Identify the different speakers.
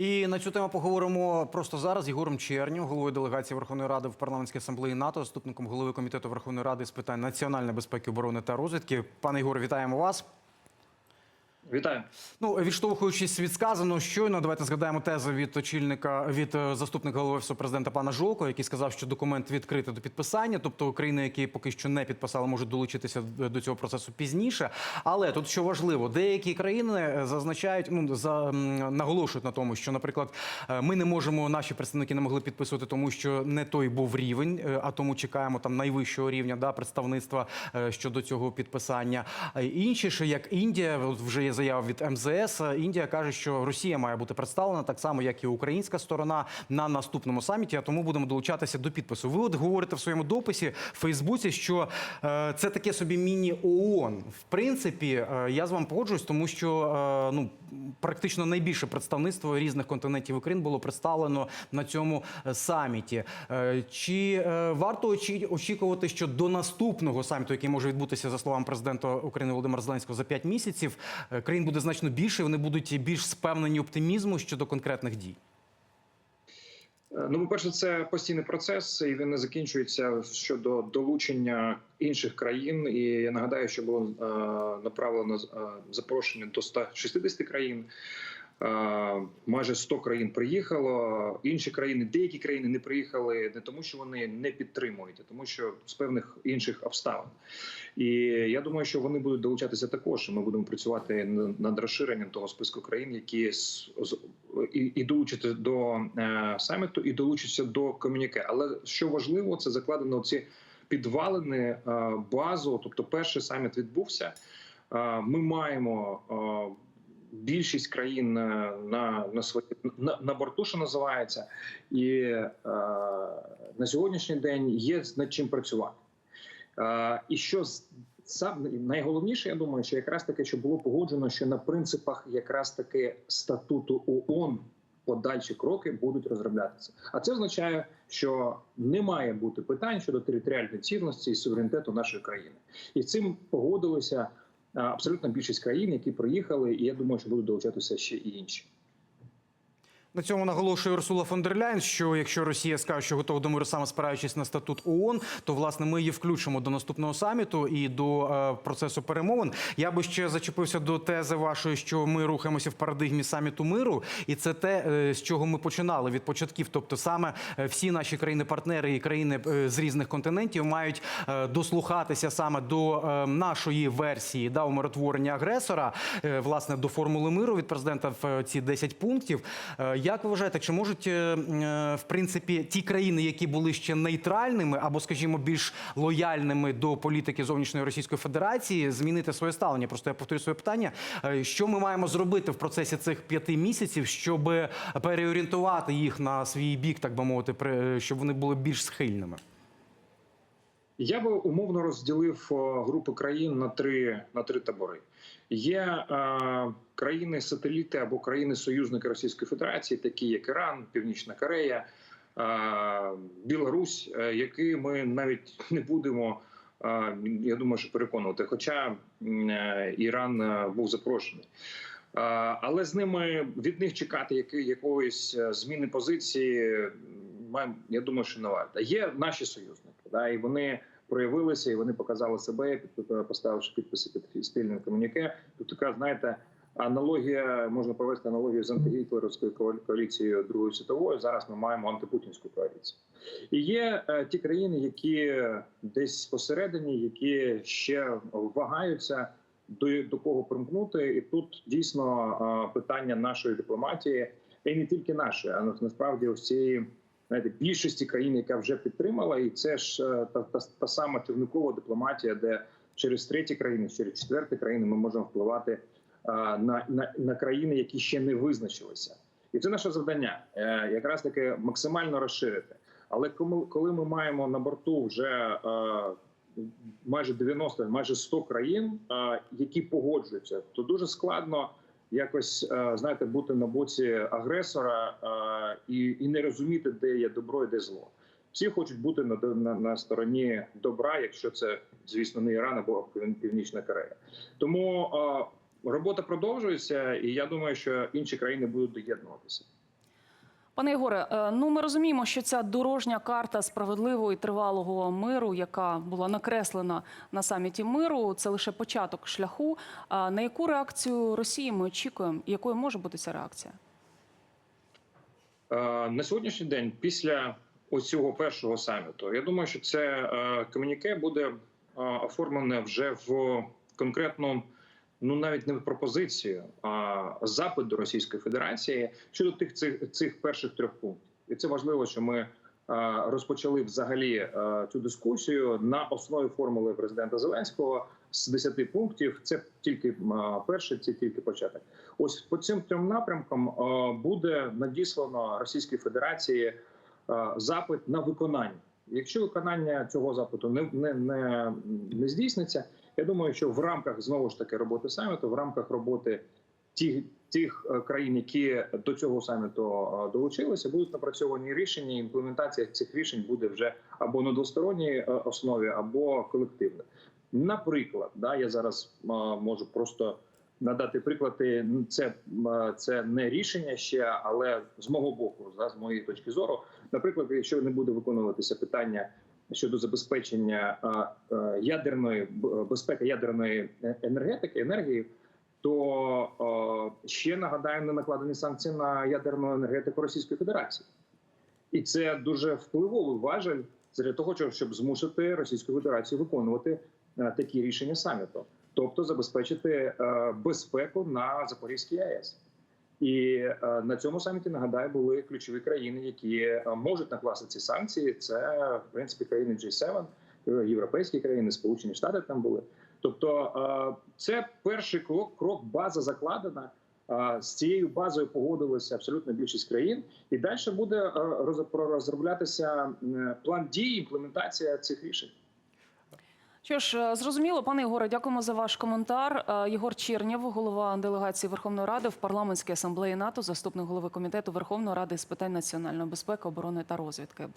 Speaker 1: І на цю тему поговоримо просто зараз з Єгором Черню, головою делегації Верховної Ради в парламентській асамблеї НАТО, заступником голови комітету Верховної Ради з питань національної безпеки, оборони та розвідки. Пане Єгоре, вітаємо вас.
Speaker 2: Вітаю.
Speaker 1: Ну, відштовхуючись від сказаного щойно, давайте згадаємо тези від очільника від е, заступника голови офісу президента пана Жолко, який сказав, що документ відкритий до підписання. Тобто країни, які поки що не підписали, можуть долучитися до цього процесу пізніше. Але тут що важливо, деякі країни е, зазначають, ну за наголошують на тому, що, наприклад, е, ми не можемо, наші представники не могли підписувати, тому що не той був рівень, е, а тому чекаємо там найвищого рівня да представництва е, щодо цього підписання. Інші ж як Індія, вже є заява від МЗС. Індія каже, що Росія має бути представлена так само, як і українська сторона на наступному саміті. А тому будемо долучатися до підпису. Ви от говорите в своєму дописі в Фейсбуці, що е, це таке собі міні-ООН. В принципі, е, я з вами погоджуюсь, тому що е, ну практично найбільше представництво різних континентів України було представлено на цьому е, саміті. Е, Чи е, варто очікувати, що до наступного саміту, який може відбутися за словами президента України Володимира Зеленського за 5 місяців, е, країн буде значно більше. і Вони будуть більш спевнені оптимізму щодо конкретних дій.
Speaker 2: Е, Ну, по-перше, це постійний процес, і він не закінчується щодо долучення інших країн. І я нагадаю, що було е, направлено е, запрошення до 160 країн. Е, майже 100 країн приїхало. Інші країни, деякі країни не приїхали не тому, що вони не підтримують, а тому, що з певних інших обставин. І я думаю, що вони будуть долучатися також. Ми будемо працювати над розширенням того списку країн, які і, і долучаться до е, саміту, і долучаться до комюніке. Але що важливо, це закладено ці підвалини е, базу. Тобто, перший саміт відбувся. Ми маємо. Е, Більшість країн на на, на, свої, на, на борту, що називається, і е, на сьогоднішній день є над чим працювати. Е, і що сам найголовніше, я думаю, що якраз таки, що було погоджено, що на принципах якраз таки статуту ООН подальші кроки будуть розроблятися. А це означає, що не має бути питань щодо територіальної цінності і суверенітету нашої країни, і цим погодилися е, абсолютно більшість країн, які приїхали, і я думаю, що будуть долучатися ще і інші.
Speaker 1: На цьому наголошує Урсула фон дер Ляйн, що якщо Росія скаже, що готова до миру саме спираючись на статут ООН, то власне ми її включимо до наступного саміту і до е, процесу перемовин. Я би ще зачепився до тези вашої, що ми рухаємося в парадигмі саміту миру, і це те, е, з чого ми починали від початків. Тобто, саме е, всі наші країни-партнери і країни е, з різних континентів мають е, дослухатися саме до е, нашої версії да, умиротворення агресора, е, власне, до формули миру від президента в е, ці 10 пунктів. Як ви вважаєте, чи можуть е, е, в принципі ті країни, які були ще нейтральними або, скажімо, більш лояльними до політики зовнішньої Російської Федерації, змінити своє ставлення? Просто я повторю своє питання. Е, Що ми маємо зробити в процесі цих п'яти місяців, щоб переорієнтувати їх на свій бік, так би мовити, щоб вони були більш схильними?
Speaker 2: Я би умовно розділив е, групи країн на три на три табори. Є е, країни-сателіти або країни-союзники Російської Федерації, такі як Іран, Північна Корея, е, Білорусь, е, які ми навіть не будемо. е, Я думаю, що переконувати. Хоча е, Іран е, був запрошений. Е, Але з ними від них чекати які, якоїсь е, зміни позиції, я думаю, що не варто. Є наші союзники, да, і вони проявилися, і вони показали себе, під- поставивши підписи під спільним комуніке. Тут така, знаєте, аналогія можна провести аналогію з антигітлерівською коалі- коаліцією Другої світової. Зараз ми маємо антипутінську коаліцію. І є е, ті країни, які десь посередині, які ще вагаються до, до кого примкнути, і тут дійсно е, питання нашої дипломатії, і не тільки нашої, а насправді ось цієї знаєте, більшості країн, яка вже підтримала, і це ж е, та, та, та сама човникова дипломатія, де через треті країни, через четверті країни ми можемо впливати е, на, на, на країни, які ще не визначилися. І це наше завдання, е, якраз таки максимально розширити. Але коли, ми маємо на борту вже майже 90, майже 100 країн, які погоджуються, то дуже складно якось е, знаєте бути на боці агресора е, і, і не розуміти, де є добро і де зло. Всі хочуть бути на, на, на стороні добра, якщо це звісно не Іран або Північна Корея. Тому е, робота продовжується, і я думаю, що інші країни будуть доєднуватися.
Speaker 3: Пане Єгоре, е, ну ми розуміємо, що ця дорожня карта справедливого і тривалого миру, яка була накреслена на саміті миру, це лише початок шляху. На яку реакцію Росії ми очікуємо? Якою може бути ця реакція?
Speaker 2: Е, На сьогоднішній день, після ось цього першого саміту, я думаю, що це е, комуніке буде оформлене вже в конкретну, ну навіть не пропозицію, а запит до Російської Федерації щодо тих цих, цих перших трьох пунктів. І це важливо, що ми розпочали взагалі цю дискусію на основі формули президента Зеленського з 10 пунктів. Це тільки е, перший, це тільки початок. Ось по цим трьом напрямкам буде надіслано Російській Федерації запит на виконання. Якщо виконання цього запиту не, не, не, не здійсниться, я думаю, що в рамках знову ж таки роботи саміту, в рамках роботи тих, тих е, країн, які до цього саміту е, долучилися, будуть напрацьовані рішення. Імплементація цих рішень буде вже або на двосторонній е, основі, або колективна. Наприклад, да, я зараз можу просто надати приклади. Це, це не рішення ще, але з мого боку, да, з моєї точки зору, наприклад, якщо не буде виконуватися питання щодо забезпечення е, ядерної безпеки ядерної енергетики енергії, то ще нагадаю не накладені санкції на ядерну енергетику Російської Федерації, і це дуже впливовий важель для того, щоб змусити Російську Федерацію виконувати е, такі рішення саміту, тобто забезпечити е, безпеку на Запорізькій АЕС. І е, на цьому саміті нагадаю були ключові країни, які е, можуть накласти ці санкції. Це в принципі країни G7, е, європейські країни, Сполучені Штати там були. Тобто, це перший крок, крок база закладена. З цією базою погодилися абсолютно більшість країн, і далі буде розроблятися план дій, імплементація цих рішень.
Speaker 3: Що ж, е, зрозуміло, пане Ігоре, дякуємо за ваш коментар. Е, Єгор Чернєв, голова делегації Верховної Ради в парламентській асамблеї НАТО, заступник голови комітету Верховної Ради з питань національної безпеки, оборони та розвідки.